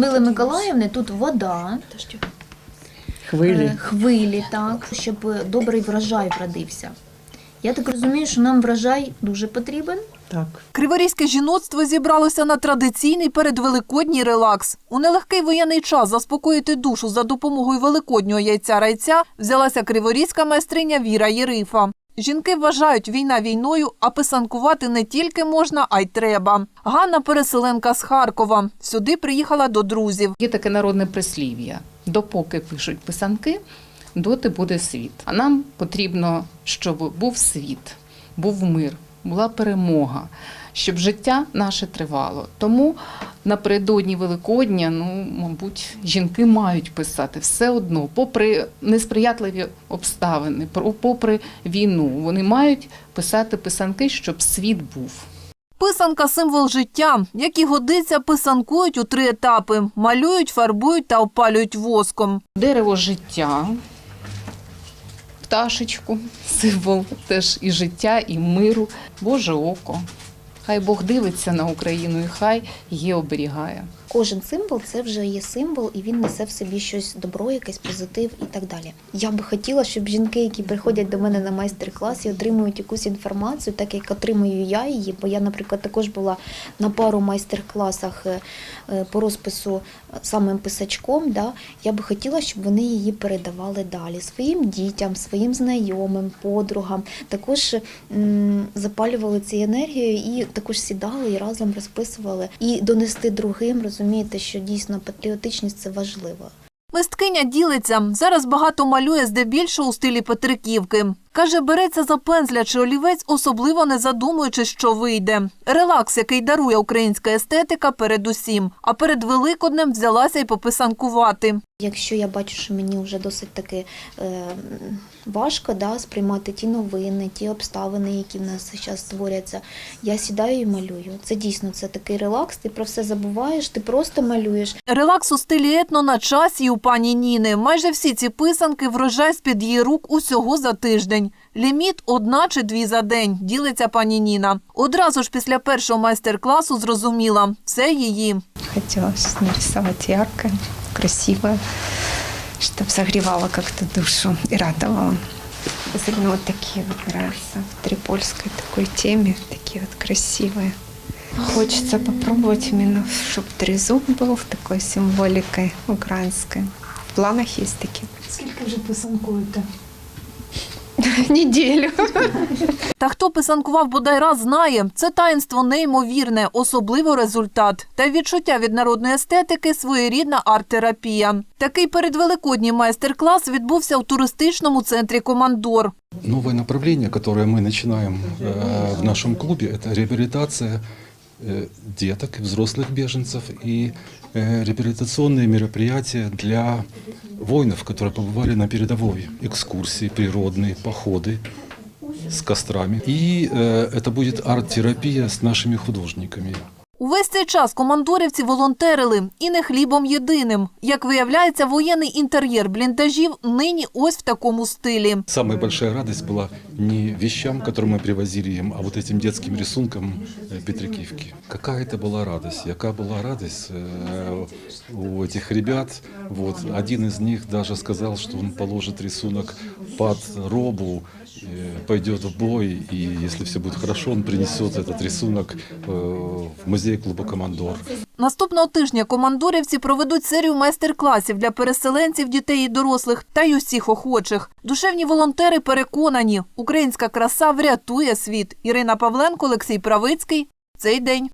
Людмили Миколаївни тут вода, Хвилі. е, хвилі, так, щоб добрий врожай вродився. Я так розумію, що нам врожай дуже потрібен. Так. Криворізьке жіноцтво зібралося на традиційний передвеликодній релакс. У нелегкий воєнний час заспокоїти душу за допомогою великоднього яйця райця взялася криворізька майстриня Віра Єрифа. Жінки вважають війна війною, а писанкувати не тільки можна, а й треба. Ганна переселенка з Харкова. Сюди приїхала до друзів. Є таке народне прислів'я: допоки пишуть писанки, доти буде світ. А нам потрібно, щоб був світ, був мир, була перемога, щоб життя наше тривало. Тому напередодні Великодня, ну, мабуть, жінки мають писати все одно, попри несприятливі обставини, попри війну, вони мають писати писанки, щоб світ був. Писанка символ життя, як і годиться, писанкують у три етапи: малюють, фарбують та опалюють воском. Дерево життя, пташечку, символ теж і життя, і миру, Боже око. Хай Бог дивиться на Україну і хай її оберігає. Кожен символ це вже є символ, і він несе в собі щось добро, якийсь позитив і так далі. Я би хотіла, щоб жінки, які приходять до мене на майстер-клас і отримують якусь інформацію, так як отримую я її, бо я, наприклад, також була на пару майстер-класах е, е, по розпису самим писачком. Да, я би хотіла, щоб вони її передавали далі своїм дітям, своїм знайомим, подругам. Також запалювали ці енергію і також сідали і разом розписували. І донести другим, розумієте, що дійсно патріотичність це важливо. Мисткиня ділиться. Зараз багато малює здебільшого у стилі Петриківки. Каже, береться за пензля чи олівець, особливо не задумуючи, що вийде. Релакс, який дарує українська естетика, передусім. А перед Великоднем взялася й пописанкувати. Якщо я бачу, що мені вже досить таки е, важко да, сприймати ті новини, ті обставини, які в нас зараз створяться, я сідаю і малюю. Це дійсно це такий релакс, ти про все забуваєш, ти просто малюєш. Релакс у стилі етно на часі у пані Ніни. Майже всі ці писанки врожай з-під її рук усього за тиждень Ліміт одна чи дві за день, ділиться пані Ніна. Одразу ж після першого майстер-класу зрозуміла – це її. Хотелось нарисовать яркое, красивое, чтобы согревало как-то душу и радовало. Особенно вот такие вот нравятся в трипольской такой теме, такие вот красивые. Хочется попробовать именно, чтобы трезуб был в такой символикой украинской. В планах есть такие. Скільки вже писанкуєте? Неделю. Та хто писанкував бодай раз знає, це таїнство неймовірне, особливо результат. Та й відчуття від народної естетики – своєрідна арт-терапія. Такий передвеликодній майстер-клас відбувся у туристичному центрі «Командор». Новое направление, которое мы начинаем э, в нашем клубе, это реабилитация э, деток и взрослых беженцев и э, реабилитационные мероприятия для воинов, которые побывали на передовой. Экскурсии, природные, походы с кострами. И э, это будет арт-терапия с нашими художниками. Увесь цей час командорівці волонтерили і не хлібом єдиним. Як виявляється, воєнний інтер'єр бліндажів нині ось в такому стилі. Самая большая радость была не вещам, которые мы привозили им, а вот этим детским рисункам э, Петрикивки. Какая это была радость, яка была радость э, у этих ребят. Вот, один из них даже сказал, что он положит рисунок под робу, э, пойдет в бой, и если все будет хорошо, он принесет этот рисунок э, в музей клуба «Командор». Наступного тижня командорівці проведуть серію майстер-класів для переселенців, дітей і дорослих та й усіх охочих. Душевні волонтери переконані, українська краса врятує світ. Ірина Павленко, Олексій Правицький. Цей день.